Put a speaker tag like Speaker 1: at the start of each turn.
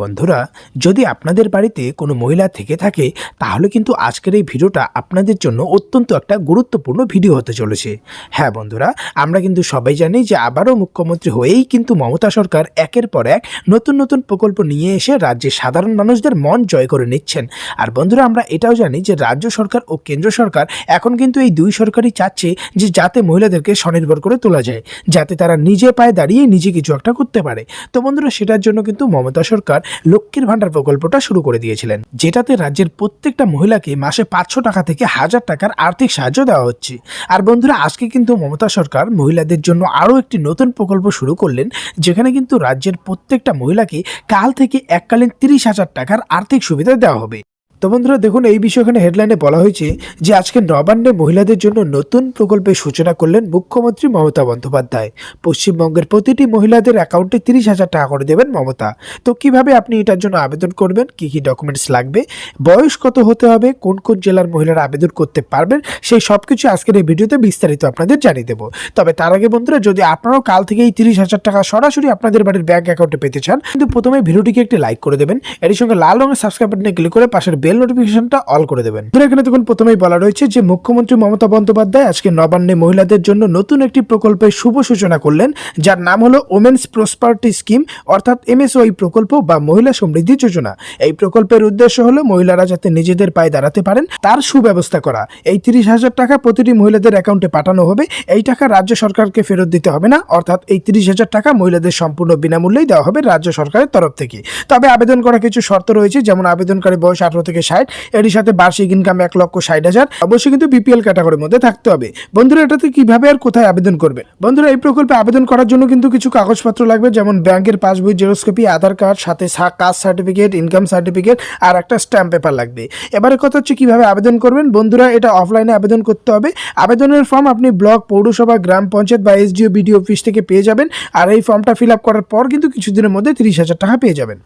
Speaker 1: বন্ধুরা, যদি আপনাদের বাড়িতে কোনো মহিলা থেকে থাকে, তাহলে কিন্তু আজকের এই ভিডিওটা আপনাদের জন্য অত্যন্ত একটা গুরুত্বপূর্ণ ভিডিও হতে চলেছে। হ্যাঁ বন্ধুরা, আমরা কিন্তু সবাই জানি যে আবারও মুখ্যমন্ত্রী হয়েই কিন্তু মমতা সরকার একের পর এক নতুন নতুন প্রকল্প নিয়ে এসে রাজ্যের সাধারণ মানুষদের মন জয় করে নিচ্ছেন। আর বন্ধুরা, আমরা এটাও জানি যে রাজ্য সরকার ও কেন্দ্র সরকার এখন কিন্তু এই দুই সরকারই চাচ্ছে যে যাতে মহিলাদেরকে স্বনির্ভর করে তোলা যায়, যাতে তারা নিজে পায়ে দাঁড়িয়ে নিজে কিছু একটা করতে পারে। তো বন্ধুরা, সেটার জন্য কিন্তু মমতা সরকার লক্ষ্মীর ভাণ্ডার প্রকল্পটা শুরু করে দিয়েছিলেন, যেটাতে রাজ্যের প্রত্যেকটা মহিলাকে মাসে পাঁচশো টাকা থেকে হাজার টাকার আর্থিক সাহায্য দেওয়া হচ্ছে। আর বন্ধুরা, আজকে কিন্তু মমতা সরকার মহিলাদের জন্য আরও একটি নতুন প্রকল্প শুরু করলেন, যেখানে কিন্তু রাজ্যের প্রত্যেকটা মহিলাকে কাল থেকে এককালীন তিরিশ হাজার টাকার আর্থিক সুবিধা দেওয়া হবে। তো বন্ধুরা দেখুন, এই বিষয়ে এখানে হেডলাইনে বলা হয়েছে যে আজকে নবান্নে মহিলাদের জন্য নতুন প্রকল্পের সূচনা করলেন মুখ্যমন্ত্রী মমতা বন্দ্যোপাধ্যায়। পশ্চিমবঙ্গের প্রতিটি মহিলাদের অ্যাকাউন্টে তিরিশ হাজার টাকা করে দেবেন মমতা। তো কীভাবে আপনি এটার জন্য আবেদন করবেন? কি কি ডকুমেন্টস লাগবে? বয়স কত হতে হবে? কোন কোন জেলার মহিলারা আবেদন করতে পারবেন? সেই সব কিছু আজকের এই ভিডিওতে বিস্তারিত আপনাদের জানিয়ে দেবো। তবে তার আগে বন্ধুরা, যদি আপনারাও কাল থেকে এই তিরিশ হাজার টাকা সরাসরি আপনাদের বাড়ির ব্যাঙ্ক অ্যাকাউন্টে পেতে চান, কিন্তু প্রথমে ভিডিওটিকে একটি লাইক করে দেবেন। এর সঙ্গে লাল রঙের সাবস্ক্রাইব বাটনে ক্লিক করে পাশের বেল নোটিফিকেশনটা অল করে দেবেন। এখানে দেখুন প্রথমেই বলা রয়েছে যে মুখ্যমন্ত্রী মমতা বন্দ্যোপাধ্যায় আজকে নবান্নে মহিলাদের জন্য নতুন একটি প্রকল্পের শুভ সূচনা করলেন, যার নাম হলো ওমেন্স প্রসপারিটি স্কিম অর্থাৎ এমএসওই প্রকল্প বা মহিলা সমৃদ্ধি যোজনা। এই প্রকল্পের উদ্দেশ্য হলো মহিলারা যাতে নিজেদের পায়ে দাঁড়াতে পারেন, তার সুব্যবস্থা করা। এই তিরিশ হাজার টাকা প্রতিটি মহিলাদের অ্যাকাউন্টে পাঠানো হবে। এই টাকা রাজ্য সরকারকে ফেরত দিতে হবে না, অর্থাৎ এই তিরিশ হাজার টাকা মহিলাদের সম্পূর্ণ বিনামূল্যেই দেওয়া হবে রাজ্য সরকারের তরফ থেকে। তবে আবেদন করা কিছু শর্ত রয়েছে, যেমন আবেদনকারী বয়স আঠারো থেকে ষাট, এরই সাথে বার্ষিক ইনকাম এক লক্ষ ষাট হাজার। অবশ্যই কিন্তু বিপিএল ক্যাটাগরির মধ্যে থাকতে হবে। বন্ধুরা, এটাতে কীভাবে আর কোথায় আবেদন করবে বন্ধুরা, এই প্রকল্পে আবেদন করার জন্য কিন্তু কিছু কাগজপত্র লাগবে, যেমন ব্যাংকের পাসবই, জেরোস্কপি, আধার কার্ড, সাথে কাস্ট সার্টিফিকেট, ইনকাম সার্টিফিকেট, আর একটা স্ট্যাম্প পেপার লাগবে। এবারে কথা হচ্ছে কীভাবে আবেদন করবেন? বন্ধুরা, এটা অফলাইনে আবেদন করতে হবে। আবেদনের ফর্ম আপনি ব্লক, পৌরসভা, গ্রাম পঞ্চায়েত বা এসডিও বিডিও অফিস থেকে পেয়ে যাবেন। আর এই ফর্মটা ফিল আপ করার পর কিন্তু কিছুদিনের মধ্যে তিরিশ হাজার টাকা পেয়ে যাবেন।